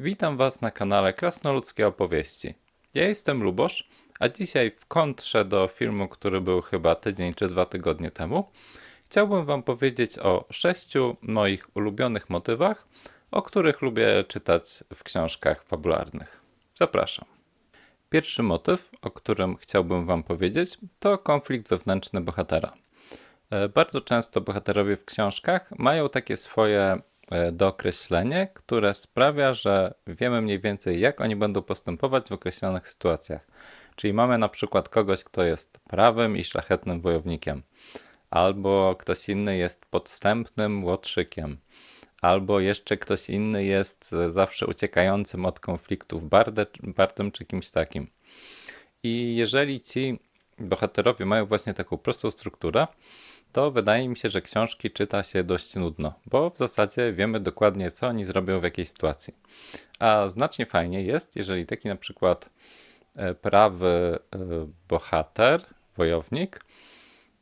Witam Was na kanale Krasnoludzkie Opowieści. Ja jestem Lubosz, a dzisiaj w kontrze do filmu, który był chyba tydzień czy dwa tygodnie temu, chciałbym Wam powiedzieć o sześciu moich ulubionych motywach, o których lubię czytać w książkach fabularnych. Zapraszam. Pierwszy motyw, o którym chciałbym Wam powiedzieć, to konflikt wewnętrzny bohatera. E, Bardzo często bohaterowie w książkach mają takie swoje dookreślenie, które sprawia, że wiemy mniej więcej, jak oni będą postępować w określonych sytuacjach. Czyli mamy na przykład kogoś, kto jest prawym i szlachetnym wojownikiem, albo ktoś inny jest podstępnym łotrzykiem, albo jeszcze ktoś inny jest e, zawsze uciekającym od konfliktów, barde, bardem czy kimś takim. I jeżeli ci bohaterowie mają właśnie taką prostą strukturę, to wydaje mi się, że książki czyta się dość nudno, bo w zasadzie wiemy dokładnie, co oni zrobią w jakiej sytuacji. A znacznie fajniej jest, jeżeli taki na przykład e, prawy e, bohater, wojownik,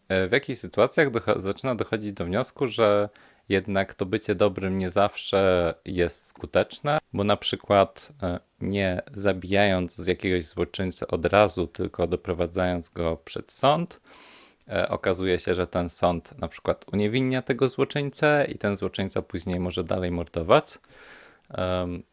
e, w jakichś sytuacjach zaczyna dochodzić do wniosku, że jednak to bycie dobrym nie zawsze jest skuteczne, bo na przykład nie zabijając z jakiegoś złoczyńcy od razu, tylko doprowadzając go przed sąd, okazuje się, że ten sąd na przykład uniewinnia tego złoczyńcę i ten złoczyńca później może dalej mordować.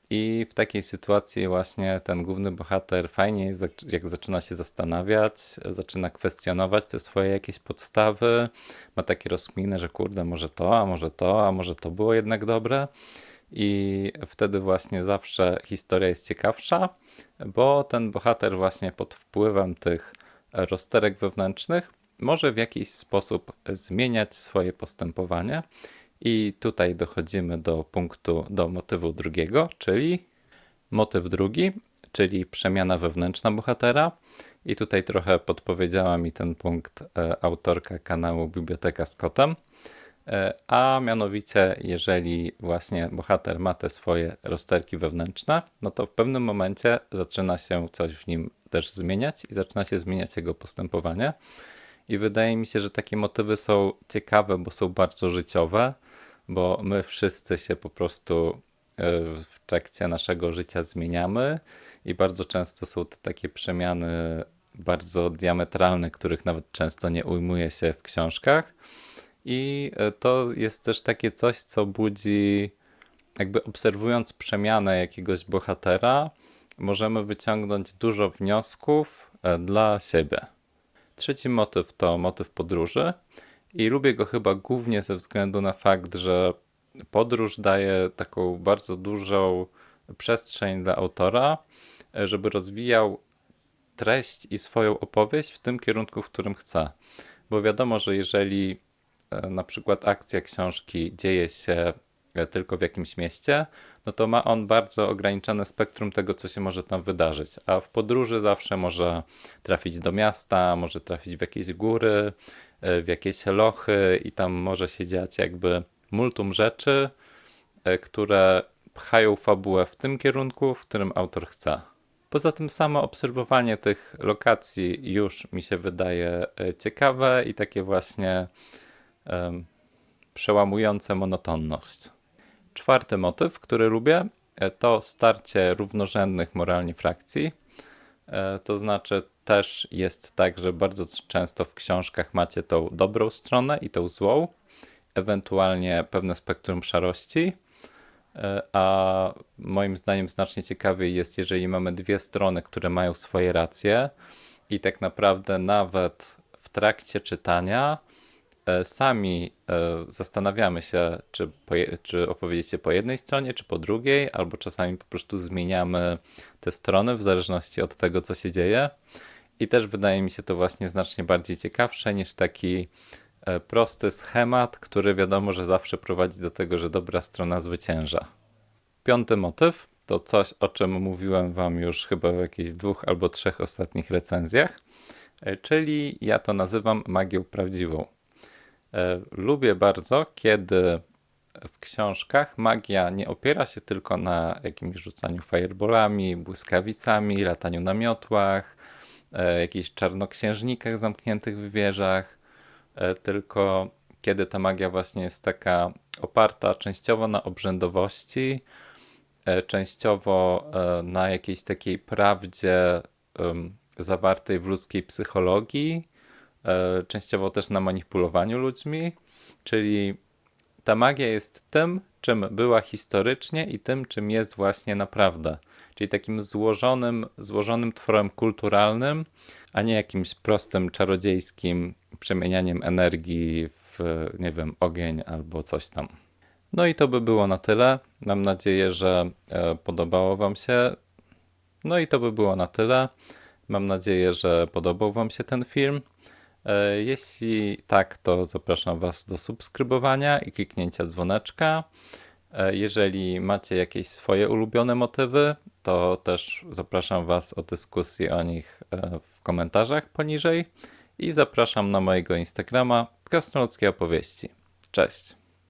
I w takiej sytuacji właśnie ten główny bohater fajnie jest, jak- zaczyna się zastanawiać, zaczyna kwestionować te swoje jakieś podstawy, ma takie rozkminy, że kurde, może to, a może to, a może to było jednak dobre. I wtedy właśnie zawsze historia jest ciekawsza, bo ten bohater właśnie pod wpływem tych rozterek wewnętrznych może w jakiś sposób zmieniać swoje postępowanie. I tutaj dochodzimy do punktu, do motywu drugiego, czyli motyw drugi, czyli przemiana wewnętrzna bohatera. I tutaj trochę podpowiedziała mi ten punkt e, autorka kanału Biblioteka z Kotem. E, A mianowicie, jeżeli właśnie bohater ma te swoje rozterki wewnętrzne, no to w pewnym momencie zaczyna się coś w nim też zmieniać i zaczyna się zmieniać jego postępowanie. I wydaje mi się, że takie motywy są ciekawe, bo są bardzo życiowe, bo my wszyscy się po prostu e, w trakcie naszego życia zmieniamy i bardzo często są to takie przemiany bardzo diametralne, których nawet często nie ujmuje się w książkach. I e, to jest też takie coś, co budzi, jakby obserwując przemianę jakiegoś bohatera, możemy wyciągnąć dużo wniosków e, dla siebie. Trzeci motyw to motyw podróży i lubię go chyba głównie ze względu na fakt, że podróż daje taką bardzo dużą przestrzeń dla autora, żeby rozwijał treść i swoją opowieść w tym kierunku, w którym chce. Bo wiadomo, że jeżeli e, na przykład akcja książki dzieje się tylko w jakimś mieście, no to ma on bardzo ograniczone spektrum tego, co się może tam wydarzyć. A w podróży zawsze może trafić do miasta, może trafić w jakieś góry, e, w jakieś lochy i tam może się dziać jakby multum rzeczy, e, które pchają fabułę w tym kierunku, w którym autor chce. Poza tym samo obserwowanie tych lokacji już mi się wydaje e, ciekawe i takie właśnie em, przełamujące monotonność. Czwarty motyw, który lubię, e, to starcie równorzędnych moralnie frakcji. E, To znaczy, też jest tak, że bardzo często w książkach macie tą dobrą stronę i tą złą, ewentualnie pewne spektrum szarości. E, A moim zdaniem znacznie ciekawiej jest, jeżeli mamy dwie strony, które mają swoje racje i tak naprawdę nawet w trakcie czytania sami e, zastanawiamy się, czy, czy opowiedzieć się po jednej stronie, czy po drugiej, albo czasami po prostu zmieniamy te strony w zależności od tego, co się dzieje. I też wydaje mi się to właśnie znacznie bardziej ciekawsze niż taki e, prosty schemat, który wiadomo, że zawsze prowadzi do tego, że dobra strona zwycięża. Piąty motyw to coś, o czym mówiłem Wam już chyba w jakichś dwóch albo trzech ostatnich recenzjach, e, czyli ja to nazywam magią prawdziwą. E, Lubię bardzo, kiedy w książkach magia nie opiera się tylko na jakimś rzucaniu fireballami, błyskawicami, lataniu na miotłach, e, jakichś czarnoksiężnikach zamkniętych w wieżach, e, tylko kiedy ta magia właśnie jest taka oparta częściowo na obrzędowości, częściowo na jakiejś takiej prawdzie zawartej w ludzkiej psychologii, częściowo też na manipulowaniu ludźmi, czyli ta magia jest tym, czym była historycznie i tym, czym jest właśnie naprawdę. Czyli takim złożonym, złożonym tworem kulturalnym, a nie jakimś prostym, czarodziejskim przemienianiem energii w, nie wiem, ogień albo coś tam. No i to by było na tyle. Mam nadzieję, że e, podobało Wam się. No i to by było na tyle. Mam nadzieję, że podobał Wam się ten film. E, Jeśli tak, to zapraszam Was do subskrybowania i kliknięcia dzwoneczka. E, Jeżeli macie jakieś swoje ulubione motywy, to też zapraszam Was o dyskusję o nich e, w komentarzach poniżej i zapraszam na mojego Instagrama Krasnoludzkie Opowieści. Cześć!